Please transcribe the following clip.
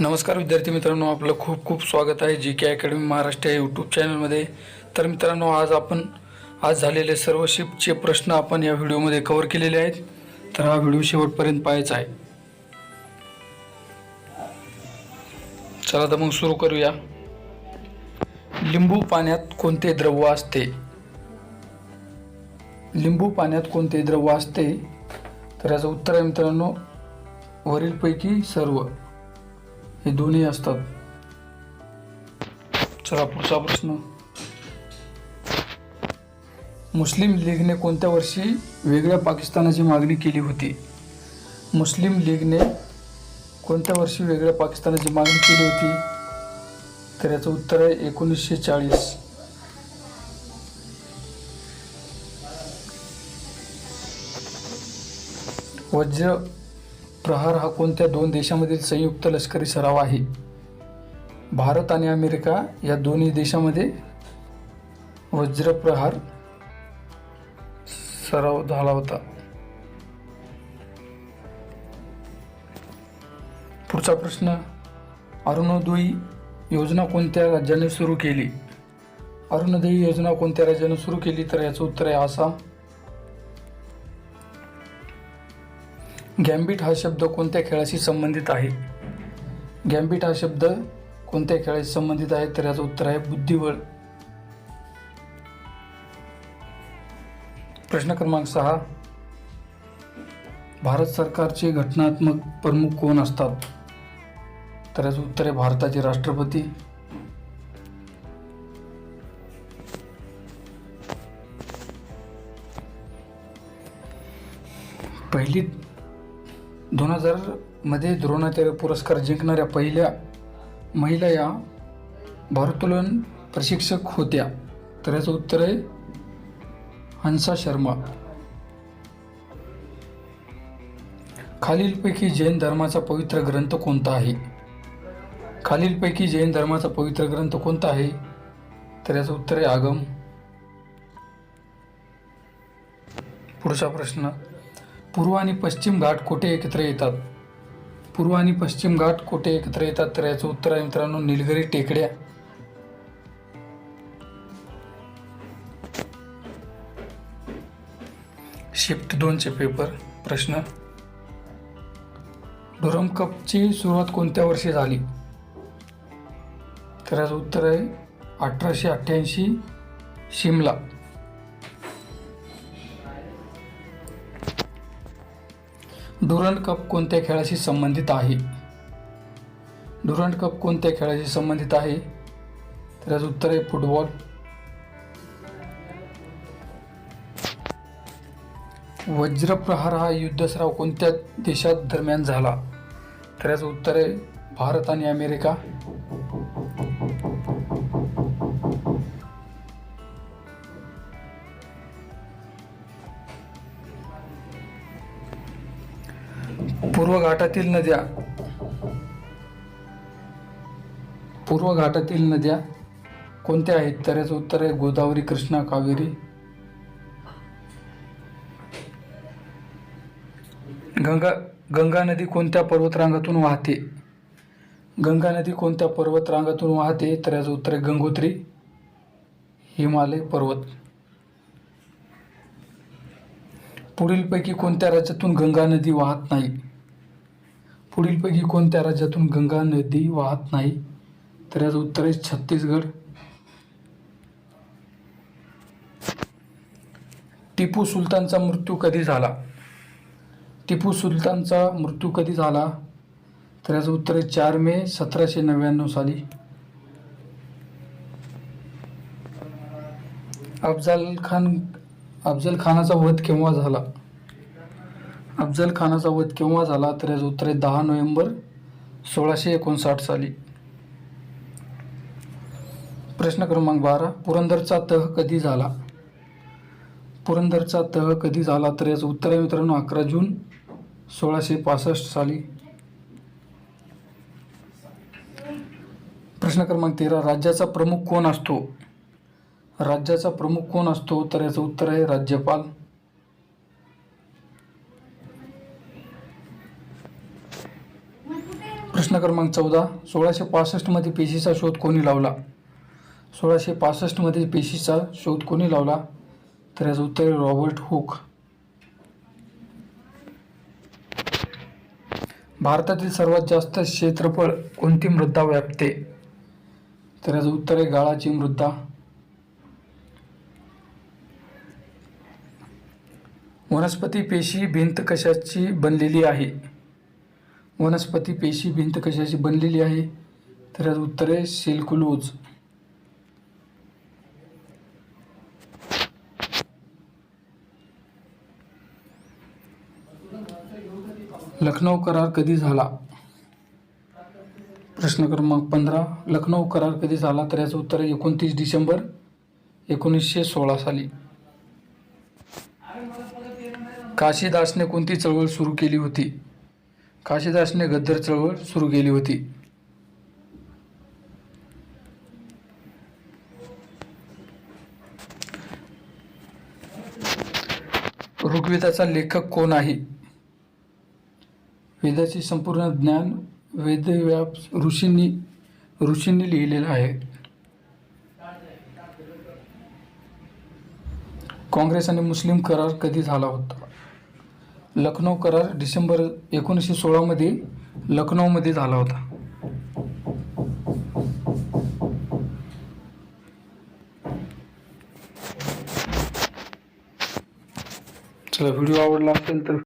नमस्कार विद्यार्थी मित्रांनो आपलं खूप खूप स्वागत आहे जी के अकॅडमी महाराष्ट्र या यूट्यूब चॅनलमध्ये तर मित्रांनो आज आपण आज झालेले सर्व शिफ्टचे प्रश्न आपण या व्हिडिओमध्ये कव्हर केलेले आहेत. तर हा व्हिडिओ शेवटपर्यंत पाहायचा आहे. चला तर मग सुरू करूया. लिंबू पाण्यात कोणते द्रव्य असते? लिंबू पाण्यात कोणते द्रव्य असते? तर याचं उत्तर आहे मित्रांनो वरीलपैकी सर्व. हे दोन्ही असतात. चला पुढचा प्रश्न. मुस्लिम लीगने कोणत्या वर्षी वेगळ्या पाकिस्तानाची मागणी केली होती? मुस्लिम लीगने कोणत्या वर्षी वेगळ्या पाकिस्तानाची मागणी केली होती? तर याचं उत्तर आहे एकोणीसशे चाळीस. वज्र प्रहार हा कोणत्या दोन देशामधील संयुक्त लष्करी सराव आहे? भारत आणि अमेरिका या दोन्ही देशामध्ये वज्रप्रहार सराव झाला होता. पुढचा प्रश्न अरुणोदयी योजना कोणत्या राज्याने सुरू केली? अरुणोदयी योजना कोणत्या राज्याने सुरू केली? तर याचं उत्तर आहे आसाम. गॅम्बिट हा शब्द कोणत्या खेळाशी संबंधित आहे? गॅम्बिट हा शब्द कोणत्या खेळाशी संबंधित आहे? तर याचं उत्तर आहे बुद्धिबळ. प्रश्न क्रमांक सहा. भारत सरकारचे घटनात्मक प्रमुख कोण असतात? तर याचं उत्तर आहे भारताचे राष्ट्रपती. पहिली दोन हजारमध्ये द्रोणाचार्य पुरस्कार जिंकणाऱ्या पहिल्या महिला या भारोत्तोलन प्रशिक्षक होत्या. तर याचं उत्तर आहे हंसा शर्मा. खालीलपैकी जैन धर्माचा पवित्र ग्रंथ कोणता आहे? खालीलपैकी जैन धर्माचा पवित्र ग्रंथ कोणता आहे? तर याचं उत्तर आहे आगम. पुढचा प्रश्न. पूर्व आणि पश्चिम घाट कोठे एकत्र येतात? पूर्व आणि पश्चिम घाट कुठे एकत्र येतात? तर याचं उत्तर आहे मित्रांनो निलगिरी टेकड्या. शिफ्ट दोनचे पेपर प्रश्न. डुरम कपची सुरुवात कोणत्या वर्षी झाली? तर याचं उत्तर आहे अठराशे अठ्ठ्याऐंशी शिमला. डुरंड कप कोणत्या खेळाशी संबंधित आहे? डुरंड कप कोणत्या खेळाशी संबंधित आहे? तर याचं उत्तर आहे फुटबॉल. वज्रप्रहार हा युद्धसराव कोणत्या देशात दरम्यान झाला? तर याचं उत्तर आहे भारत आणि अमेरिका. पूर्व घाटातील नद्या. पूर्व घाटातील नद्या कोणत्या आहेत? तर याचं उत्तर आहे गोदावरी कृष्णा कावेरी. गंगा गंगा नदी कोणत्या पर्वतरांगातून वाहते? गंगा नदी कोणत्या पर्वतरांगातून वाहते? तर याचं उत्तर आहे गंगोत्री हिमालय पर्वत. पुढीलपैकी कोणत्या राज्यातून गंगा नदी वाहत नाही? पुढीलपैकी कोणत्या राज्यातून गंगा नदी वाहत नाही? तर याचं उत्तर आहे छत्तीसगड. टिपू सुलतानचा मृत्यू कधी झाला? टिपू सुलतानचा मृत्यू कधी झाला? तर याचं उत्तर आहे चार मे सतराशे नव्याण्णव साली. अफजल खान अफजल खानाचा वध केव्हा झाला? अफजल खानाचा वध केव्हा झाला तर याचं उत्तर आहे दहा नोव्हेंबर सोळाशे एकोणसाठ साली. प्रश्न क्रमांक बारा पुरंदरचा तह कधी झाला? पुरंदरचा तह कधी झाला तर याचं उत्तर आहे मित्रांनो अकरा जून सोळाशे पासष्ट साली. प्रश्न क्रमांक तेरा राज्याचा प्रमुख कोण असतो? राज्याचा प्रमुख कोण असतो? तर याचं उत्तर आहे राज्यपाल. प्रश्न क्रमांक चौदा सोळाशे पासष्टमध्ये पेशीचा शोध कोणी लावला? सोळाशे पासष्टमध्ये पेशीचा शोध कोणी लावला? तर याचं उत्तर आहे रॉबर्ट हुक. भारतातील सर्वात जास्त क्षेत्रफळ कोणती मृदा व्यापते तर याचं उत्तर आहे गाळाची मृदा. वनस्पती पेशी भिंत कशाची बनलेली आहे? वनस्पती पेशी भिंत कशाची बनलेली आहे? तर याचं उत्तर आहे सेल्कुलोज. लखनौ करार कधी झाला? प्रश्न क्रमांक पंधरा. लखनौ करार कधी झाला? तर याचं उत्तर आहे एकोणतीस डिसेंबर एकोणीसशे सोळा साली. काशीदासने कोणती चळवळ सुरू केली होती? काशीदासने गद्दर चळवळ सुरू केली होती. ऋग्वेदाचा लेखक कोण आहे? वेदाचे संपूर्ण ज्ञान वेदव्याप ऋषींनी ऋषींनी लिहिलेलं आहे. काँग्रेस आणि मुस्लिम करार कधी झाला होता? लखनौ करार डिसेंबर एकोणीसशे सोळामध्ये लखनौमध्ये झाला होता. चला व्हिडिओ आवडला असेल तर